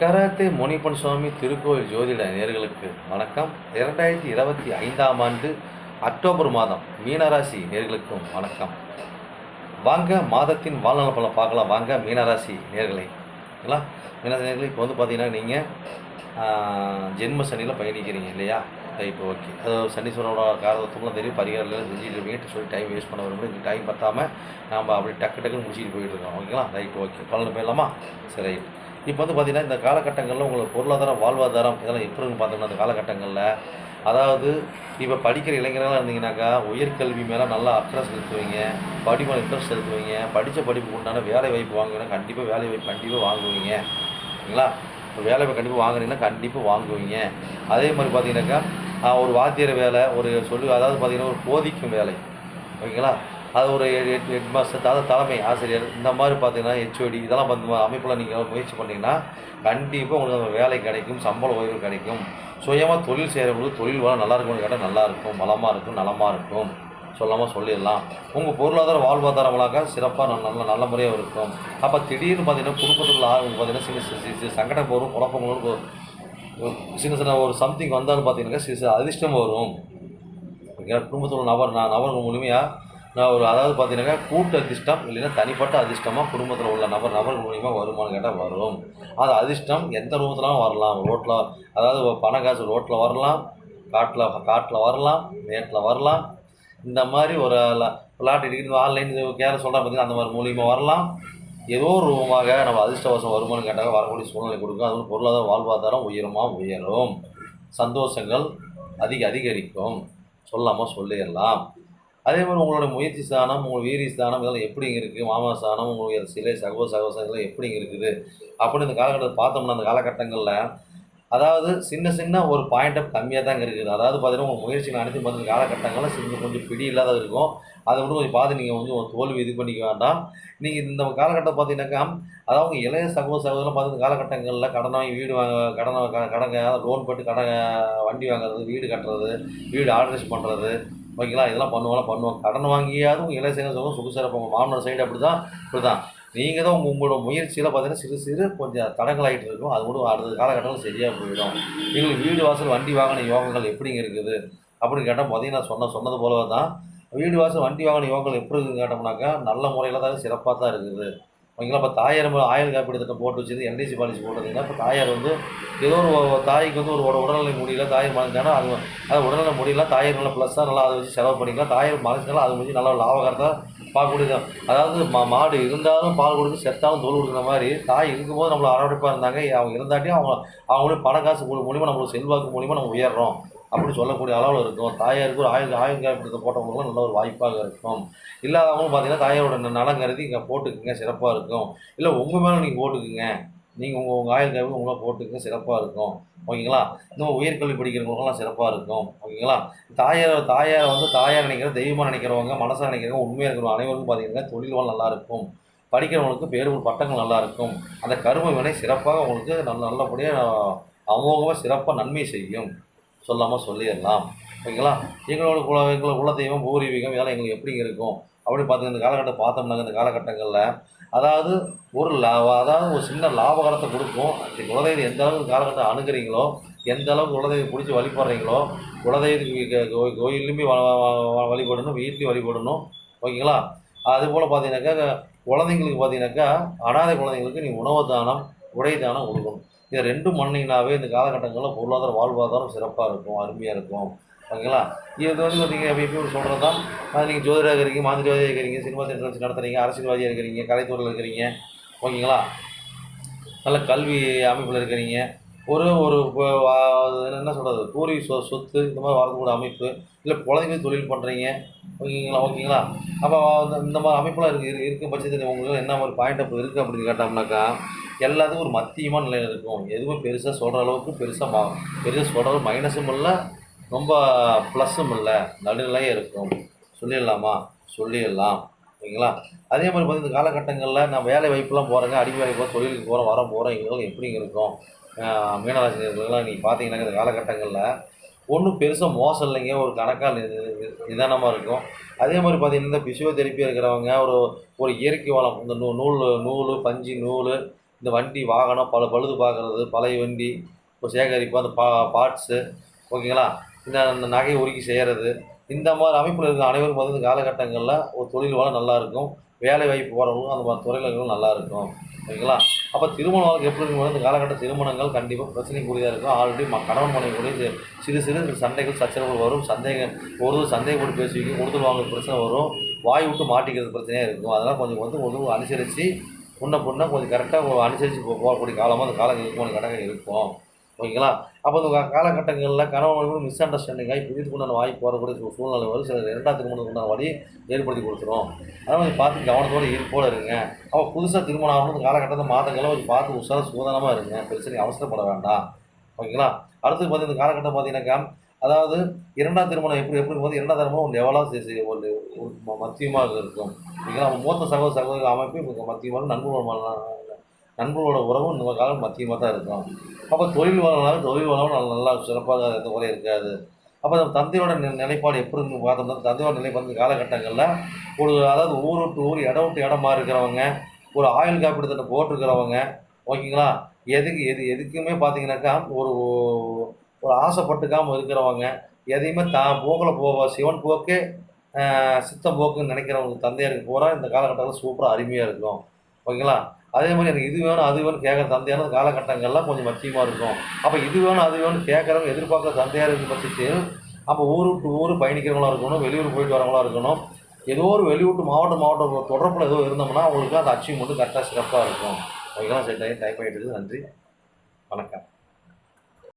Karate Munippan சுவாமி திருக்கோயில் ஜோதிட நேர்களுக்கு வணக்கம். இரண்டாயிரத்தி இருபத்தி ஐந்தாம் ஆண்டு அக்டோபர் மாதம் மீனராசி நேர்களுக்கும் வணக்கம். வாங்க மாதத்தின் வாழ்நாள் பழம் பார்க்கலாம். வாங்க மீனராசி நேர்களை. ஓகேங்களா மீனராசி நேர்களை இப்போ வந்து பார்த்தீங்கன்னா நீங்கள் ஜென்ம சனியில் பயணிக்கிறீங்க இல்லையா? ரைட் ஓகே அது சனீஸ்வரோட காரணத்துக்குலாம் தெரியும் பரிகாரம் செஞ்சுட்டு இருப்பீங்க சொல்லி டைம் வேஸ்ட் பண்ண வரும்போது இந்த டைம் பற்றாமல் நாம் அப்படி டக்கு டக்குன்னு முடிச்சுட்டு போயிட்டு இருக்கோம். ஓகேங்களா ரைட் ஓகே பலன் போயிடலாமா சரி. ரைட் இப்போ வந்து பார்த்தீங்கன்னா இந்த காலகட்டங்களில் உங்களுக்கு பொருளாதாரம் வாழ்வாதாரம் இதெல்லாம் எப்படி பார்த்தோம்னா அந்த காலகட்டங்களில் அதாவது இப்போ படிக்கிற இளைஞர்களாக இருந்தீங்கன்னாக்கா உயர்கல்வி மேலே நல்லா அக்கறை செலுத்துவீங்க. படிப்பு இன்ட்ரெஸ்ட் செலுத்துவீங்க. படித்த படிப்புக்கு உண்டான வேலை வாய்ப்பு வாங்குவீங்கன்னா கண்டிப்பாக வேலை வாய்ப்பு கண்டிப்பாக வாங்குவீங்க. ஓகேங்களா இப்போ வேலை கண்டிப்பாக வாங்குனீங்கன்னா கண்டிப்பாக வாங்குவீங்க. அதே மாதிரி பார்த்தீங்கன்னாக்கா ஒரு வாத்தியர் வேலை ஒரு சொல்லி அதாவது பார்த்திங்கன்னா ஒரு போதிக்கும் வேலை. ஓகேங்களா? அது ஒரு ஹெட் ஹெட் மாஸ்டர் அதாவது தலைமை ஆசிரியர் இந்த மாதிரி பார்த்தீங்கன்னா ஹெச்ஓடி இதெல்லாம் வந்து அமைப்பில் நீங்கள் முயற்சி பண்ணிங்கன்னா கண்டிப்பாக உங்களுக்கு அந்த வேலை கிடைக்கும் சம்பள உயர்வு கிடைக்கும். சுயமாக தொழில் செய்கிறவங்களுக்கு தொழில் வளம் நல்லா இருக்கும்னு கேட்டால் நல்லாயிருக்கும் வளமாக இருக்கும் நலமாக இருக்கும். சொல்லாமல் சொல்லிடலாம். உங்கள் பொருளாதார வாழ்வாதாரங்களாக சிறப்பாக நல்ல நல்ல நல்ல முறையாக இருக்கும். அப்போ திடீர்னு பார்த்தீங்கன்னா குடும்பத்துக்குள்ள ஆகும் பார்த்தீங்கன்னா சின்ன சங்கடம் போகும் குழப்பங்களும் சின்ன சின்ன ஒரு சம்திங் வந்தாலும் பார்த்தீங்கன்னா சிறு அதிர்ஷ்டம் வரும். ஓகேங்களா குடும்பத்தில் உள்ள நபர் நான் நபர்கள் மூலியமாக நான் ஒரு அதாவது பார்த்தீங்கன்னா கூட்டு அதிர்ஷ்டம் இல்லைன்னா தனிப்பட்ட அதிர்ஷ்டமாக குடும்பத்தில் உள்ள நபர் நபர்கள் மூலியமாக வருமானு கேட்டால் வரும். அது அதிர்ஷ்டம் எந்த ரூபத்துலாம் வரலாம். ரோட்டில் அதாவது பண காசு ரோட்டில் வரலாம் காட்டில் காட்டில் வரலாம் மேட்டில் வரலாம். இந்த மாதிரி ஒரு பிளாட் இடிக்கிறது ஆன்லைன் கேர சொல்கிறேன் பார்த்தீங்கன்னா அந்த மாதிரி மூலியமாக வரலாம். ஏதோ ஒரு ரூபமாக நம்ம அதிர்ஷ்டவசம் வருமானம் கேட்டால் வரக்கூடிய சூழ்நிலை கொடுக்கும். அதுவும் பொருளாதார வாழ்வாதாரம் உயரமாக உயரும். சந்தோஷங்கள் அதிக அதிகரிக்கும். சொல்லாமல் சொல்லிடலாம். அதே மாதிரி உங்களோட முயற்சி ஸ்தானம் உங்கள் வீரி ஸ்தானம் இதெல்லாம் எப்படிங்க இருக்குது மாமா ஸ்தானம் உங்களுடைய சிலை சகோ சகோசம் இதெல்லாம் எப்படிங்க இருக்குது? அப்படின்னு இந்த காலகட்டத்தை பார்த்தோம்னா அந்த காலகட்டங்களில் அதாவது சின்ன சின்ன ஒரு பாயிண்ட் அப் கம்மியாக தாங்க இருக்குது. அதாவது பார்த்தீங்கன்னா உங்கள் முயற்சிகள் அனைத்து பார்த்து காலகட்டங்களில் சின்ன கொஞ்சம் பிடி இல்லாத இருக்கும். அதை விட கொஞ்சம் பார்த்து நீங்கள் வந்து ஒரு தோல்வி இது பண்ணிக்க வேண்டாம். நீங்கள் இந்த காலகட்டம் பார்த்தீங்கன்னாக்கா அதாவது உங்கள் இளைய சகோதர சகோதரம் பார்த்து காலகட்டங்களில் கடன் வாங்கி வீடு வாங்க கடன் க- கடங்க லோன் போட்டு கடன் வண்டி வாங்குறது வீடு கட்டுறது வீடு ஆல்ட்ரேஷன் பண்ணுறது ஓகேங்களா? இதெல்லாம் பண்ணுவாங்க பண்ணுவாங்க. கடன் வாங்கியாவது உங்கள் இளைய சகோதரம் சுகுசாரப்ப உங்கள் மாமனார் சைடு அப்படி தான் இப்படி தான் நீங்கள் தான் உங்கள் உங்களோட முயற்சியில் பார்த்தீங்கன்னா சிறு சிறு கொஞ்சம் தடங்களாகிட்டு இருக்கும். அது கூட அடுத்த காலகட்டத்தில் சரியாக போயிடும். எங்களுக்கு வீடு வாசல் வண்டி வாகன யோகங்கள் எப்படிங்க இருக்குது? அப்படின்னு கேட்டால் பார்த்தீங்கன்னா நான் சொன்ன சொன்னது போல தான் வீடு வாசல் வண்டி வாகன யோகங்கள் எப்படி இருக்குன்னு கேட்டோம்னாக்கா நல்ல முறையில் தான் சிறப்பாக தான் இருக்குது. ஓகேங்களா? இப்போ தாயார் ஆயுள் காப்பீடு திட்டம் போட்டு வச்சது என்டிசி பாலிசி போட்டதுன்னா இப்போ தாயார் வந்து ஏதோ ஒரு தாய்க்கு வந்து ஒரு உடல்நிலை முடியல தாயார் மறைஞ்சானா அது அது உடல்நிலை முடியல தாயார் நல்லா ப்ளஸ்ஸாக நல்லா அதை வச்சு செலவு பண்ணிக்கலாம். தாயார் மறைஞ்சாலும் அதை வச்சு நல்லா பால் கொடுக்கும் அதாவது மா மாடு இருந்தாலும் பால் கொடுத்து செத்தாலும் தோல் கொடுக்குற மாதிரி தாய் இருக்கும்போது நம்மளை அரவணைப்பாக இருந்தாங்க. அவங்க இருந்தாட்டியும் அவங்க அவங்களும் பண காசு கொடுக்க மூலியமா நம்மளுக்கு செல்வாக்கு மூலியமாக நம்ம உயர்றோம். அப்படின்னு சொல்லக்கூடிய அளவில் இருக்கும். தாயாருக்கு ஒரு ஆயுள் ஆயுள் காப்பீடு போட்டவங்களுக்கும் நல்ல ஒரு வாய்ப்பாக இருக்கும். இல்லாதவங்களும் பார்த்தீங்கன்னா தாயாரோட ந- நலம் கருதி இங்கே போட்டுக்குங்க. சிறப்பாக இருக்கும். இல்லை உங்கள் மேலே நீங்கள் போட்டுக்குங்க. நீங்கள் உங்கள் உங்கள் ஆயுள் காப்பீடு உங்களை போட்டுக்க சிறப்பாக இருக்கும். ஓகேங்களா? இன்னும் உயர்கல்வி படிக்கிறவங்களுக்கெல்லாம் சிறப்பாக இருக்கும். ஓகேங்களா? தாயார் தாயார் வந்து தாயார் நினைக்கிற தெய்வமாக நினைக்கிறவங்க மனசாக நினைக்கிறவங்க உண்மையாக இருக்கிறவங்க அனைவருக்கும் பார்த்தீங்கன்னா தொழில் நல்லாயிருக்கும் படிக்கிறவங்களுக்கு பேர் பட்டங்கள் நல்லாயிருக்கும் அந்த கரும வினை சிறப்பாக உங்களுக்கு நல்ல நல்லபடியாக அமோகமாக சிறப்பாக நன்மை செய்யும். சொல்லாமல் சொல்லிடலாம். ஓகேங்களா? எங்களோட குல எங்களோட குலதெய்வம் பூர்வீகம் இதெல்லாம் எங்களுக்கு எப்படி இருக்கும்? அப்படி பார்த்து இந்த காலகட்டம் பார்த்தோம்னாங்க இந்த காலகட்டங்களில் அதாவது ஒரு லாபம் அதாவது ஒரு சின்ன லாபகரத்தை கொடுக்கும். அந்த குலதெய்வம் எந்த அளவுக்கு காலகட்டம் அணுகிறீங்களோ எந்த அளவுக்கு குலதெய்வம் பிடிச்சி வழிபடுறீங்களோ குலதெய்வத்துக்கு கோயிலுமே வ- வ- வழிபடணும் வீட்லேயும் வழிபடணும். ஓகேங்களா? அதுபோல் பார்த்தீங்கன்னாக்கா குழந்தைங்களுக்கு பார்த்தீங்கன்னாக்கா அனாதை குழந்தைங்களுக்கு நீ உணவு தானம் உடை தானம் கொடுக்கணும். இதை ரெண்டும் பண்ணிங்கனாவே இந்த காலகட்டங்களில் பொருளாதார வாழ்வாதாரம் சிறப்பாக இருக்கும் அருமையாக இருக்கும். ஓகேங்களா? இது வந்து நீங்கள் எப்போ எப்படி சொல்கிறது தான் அது நீங்கள் ஜோதிடாக இருக்கிறீங்க மாந்திரிவாதியாக இருக்கிறீங்க சினிமா தேட்டர் வச்சு நடத்துறீங்க அரசியல்வாதியாக இருக்கிறீங்க கலைத்துறையில் இருக்கிறீங்க ஓகேங்களா? நல்ல கல்வி அமைப்பில் இருக்கிறீங்க ஒரு ஒரு என்ன சொல்கிறது கூறி சொ சொத்து இந்த மாதிரி வரக்கூடிய அமைப்பு இல்லை குழந்தைங்க தொழில் பண்ணுறீங்க ஓகேங்களா ஓகேங்களா? அப்போ இந்த மாதிரி அமைப்பெல்லாம் இருக்குது இருக்க பட்சத்தில் உங்களுக்கு என்ன மாதிரி பாயிண்ட் அப் இருக்குது அப்படின்னு கேட்டோம்னாக்கா எல்லாத்துக்கும் ஒரு மத்தியமான நிலையில் இருக்கும். எதுவும் பெருசாக சொல்கிற அளவுக்கு பெருசாக மா பெருசாக சொல்கிற மைனஸும் இல்லை ரொம்ப ப்ளஸ்ஸும் இல்லை நடுநிலையே இருக்கும். சொல்லிடலாமா? சொல்லிடலாம். ஓகேங்களா அதே மாதிரி பார்த்து இந்த காலகட்டங்களில் நான் வேலை வாய்ப்புலாம் போகிறேங்க அடிமை வேலைக்கு போகிறேன் தொழிலுக்கு போகிறோம் வரோம் போகிறோம் எங்களுக்கு எப்படிங்க இருக்கும்? ஆஹ் மீனராசினியர்கள்லாம் நீங்கள் பார்த்தீங்கன்னா இந்த காலகட்டங்களில் ஒன்றும் பெருசாக மோசம் இல்லைங்க ஒரு கணக்காக நிதானமாக இருக்கும். அதே மாதிரி பார்த்திங்கன்னா இந்த பிசியோதெரப்பி இருக்கிறவங்க ஒரு ஒரு இயற்கை வளம் இந்த நூ நூல் நூல் பஞ்சு நூல் இந்த வண்டி வாகனம் பல பழுது பார்க்குறது பழைய வண்டி இப்போ சேகரிப்பு அந்த பா பார்ட்ஸு ஓகேங்களா? இந்த இந்த நகையை உருக்கி செய்கிறது இந்த மாதிரி அமைப்பில் இருக்கிற அனைவருக்கும் வந்து இந்த காலகட்டங்களில் ஒரு தொழில் வாழ நல்லா இருக்கும். வேலை வாய்ப்பு போகிறவங்களும் அந்த மாதிரி துறையில் நல்லாயிருக்கும் ஓகேங்களா அப்போ திருமண வாழ்க்கை எப்படி இருக்கும் இந்த காலகட்ட திருமணங்கள் கண்டிப்பாக பிரச்சனைக்குரியதாக இருக்கும். ஆல்ரெடி ம கணவன் மனைவி கூட சிறு சிறு சண்டைகள் சச்சரவுகள் வரும். சந்தேகம் ஒரு சந்தேகப்பட்டு பேசுவீங்க. கொடுத்து வாங்க பிரச்சனை வரும். வாய் விட்டு மாட்டிக்கிறது பிரச்சனையாக இருக்கும். அதனால் கொஞ்சம் வந்து ஒரு அனுசரித்து முன்ன பொண்ணை கொஞ்சம் கரெக்டாக அனுசரித்து போ போகக்கூடிய காலமாக அந்த காலம் இருக்கும் கடகம் இருக்கும். ஓகேங்களா? அப்போ இந்த காலகட்டங்களில் கணவன் மிஸ் அண்டர்ஸ்டாண்டிங் ஆகி புரிந்து கொண்டான வாய்ப்பு வரக்கூடிய ஒரு சூழ்நிலை வரும் சில இரண்டாவது திருமணத்துக்கு உண்டான வழி ஏற்படுத்தி கொடுத்துரும். அதனால் கொஞ்சம் பார்த்து கவனத்தோடு ஈர்ப்போடு இருங்க. அப்போ புதுசாக திருமணம் ஆகணும் இந்த காலகட்டத்தில் மாதங்கள்லாம் கொஞ்சம் பார்த்து உஷார சூதனமாக இருங்க. பிரச்சனை அவசரப்பட வேண்டாம். ஓகேங்களா? அடுத்து பார்த்து இந்த காலகட்டம் பார்த்தீங்கன்னாக்கா அதாவது இரண்டாம் திருமணம் எப்படி எப்படி போது இரண்டாம் திருமணம் ஒரு லெவலாக ஒரு ஒரு ம- மத்தியமாக இருக்கும். ஓகேங்களா? மூத்த சகோதர சகோதர அமைப்பு மத்தியமான நண்பர்கள் நண்பர்களோட உறவும் நம்ம காலம் மத்தியமாக தான் இருக்கும். அப்போ தொழில் வளர்னாலும் தொழில் வளம் நல்லா நல்லா சிறப்பாக எந்த குறையும் இருக்காது. அப்போ நம்ம தந்தையோட நி- நிலைப்பாடு எப்படி இருக்குன்னு பார்த்தோம்னா தந்தையோட நிலைப்பாடு காலகட்டங்களில் ஒரு அதாவது ஊர் விட்டு ஊர் இடம் விட்டு இடமா இருக்கிறவங்க ஒரு ஆயுள் காப்பீடு திட்டம் போட்டிருக்கிறவங்க ஓகேங்களா? எதுக்கு எது எதுக்குமே பார்த்தீங்கன்னாக்கா ஒரு ஒரு ஆசைப்பட்டுக்காமல் இருக்கிறவங்க எதையுமே தான் போக்கில் போவா சிவன் போக்கே சித்தம் போக்குன்னு நினைக்கிறவங்க தந்தையாருக்கு போகிறா இந்த காலகட்டத்தில் சூப்பராக அருமையாக இருக்கும். ஓகேங்களா? அதே மாதிரி எனக்கு இது வேணும் அது வேணும் கேட்குற தந்தையான காலகட்டங்கள்லாம் கொஞ்சம் மச்சியமாக இருக்கும். அப்போ இது வேணும் அது வேணும் கேட்குறவங்க எதிர்பார்க்குற தந்தையாக இது பற்றி அப்போ ஊர் விட்டு ஊர் பயணிக்கிறவங்களா இருக்கணும் வெளியூர் போயிட்டு வரவங்களா இருக்கணும். ஏதோ ஒரு வெளியூட்டு மாவட்டம் மாவட்டம் தொடர்பில் ஏதோ இருந்தோம்னா அவங்களுக்கு அந்த அச்சீவ்மெண்ட் கரெக்டாக சிறப்பாக இருக்கும். ஓகேங்களா சரி டைம் டைம் ஆகிட்டு நன்றி. வணக்கம்.